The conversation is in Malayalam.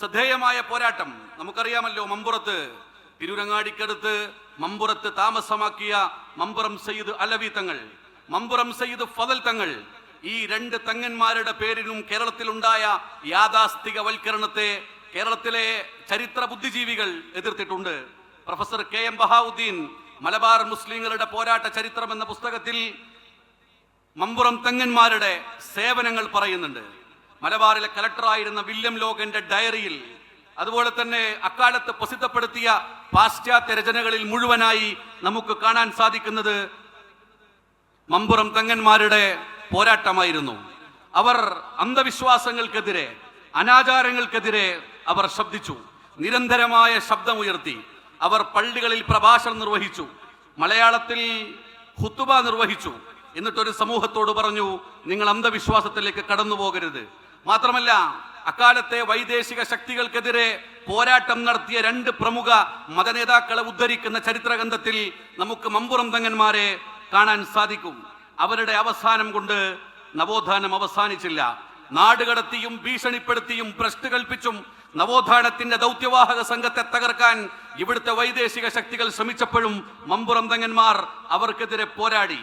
ശ്രദ്ധേയമായ പോരാട്ടം. നമുക്കറിയാമല്ലോ മമ്പുറത്ത് തിരുരങ്ങാടിക്കടുത്ത് മമ്പുറത്ത് താമസമാക്കിയ മമ്പുറം സയ്യിദ് അലവി തങ്ങൾ മമ്പുറം സയ്യിദ് ഫതൽ തങ്ങൾ. ഈ രണ്ട് തങ്ങന്മാരുടെ പേരിലും കേരളത്തിലുണ്ടായ യാഥാസ്ഥികവൽക്കരണത്തെ കേരളത്തിലെ ചരിത്ര ബുദ്ധിജീവികൾ എതിർത്തിട്ടുണ്ട്. Professor K M Bahauddin Malabar മുസ്ലിങ്ങളുടെ പോരാട്ട ചരിത്രം എന്ന പുസ്തകത്തിൽ മമ്പുറം തങ്ങന്മാരുടെ സേവനങ്ങൾ പറയുന്നുണ്ട്. മലബാറിലെ കലക്ടറായിരുന്ന വില്യം ലോഗന്റെ ഡയറിയിൽ അതുപോലെ തന്നെ അക്കാലത്ത് പ്രസിദ്ധപ്പെടുത്തിയ പാശ്ചാത്യ രചനകളിൽ മുഴുവനായി നമുക്ക് കാണാൻ സാധിക്കുന്നത് മമ്പുറം തങ്ങന്മാരുടെ പോരാട്ടമായിരുന്നു. അവർ അന്ധവിശ്വാസങ്ങൾക്കെതിരെ അനാചാരങ്ങൾക്കെതിരെ അവർ ശബ്ദിച്ചു. നിരന്തരമായ ശബ്ദമുയർത്തി. അവർ പള്ളികളിൽ പ്രഭാഷണം നിർവഹിച്ചു. മലയാളത്തിൽ ഹുത്തുബ നിർവഹിച്ചു. എന്നിട്ടൊരു സമൂഹത്തോട് പറഞ്ഞു നിങ്ങൾ അന്ധവിശ്വാസത്തിലേക്ക് കടന്നു പോകരുത് മാത്രമല്ല അക്കാലത്തെ വൈദേശിക ശക്തികൾക്കെതിരെ പോരാട്ടം നടത്തിയ രണ്ട് പ്രമുഖ മതനേതാക്കളെ ഉദ്ധരിക്കുന്ന ചരിത്രഗന്ധത്തിൽ നമുക്ക് മമ്പുറം തങ്ങന്മാരെ കാണാൻ സാധിക്കും. അവരുടെ അവസാനം കൊണ്ട് നവോത്ഥാനം അവസാനിച്ചില്ല. നാടുകടത്തിയും ഭീഷണിപ്പെടുത്തിയും ഭ്രഷ്ട് കൽപ്പിച്ചും നവോത്ഥാനത്തിന്റെ ദൗത്യവാഹക സംഘത്തെ തകർക്കാൻ ഇവിടുത്തെ വൈദേശിക ശക്തികൾ ശ്രമിച്ചപ്പോഴും മമ്പുറം തങ്ങന്മാർ അവർക്കെതിരെ പോരാടി.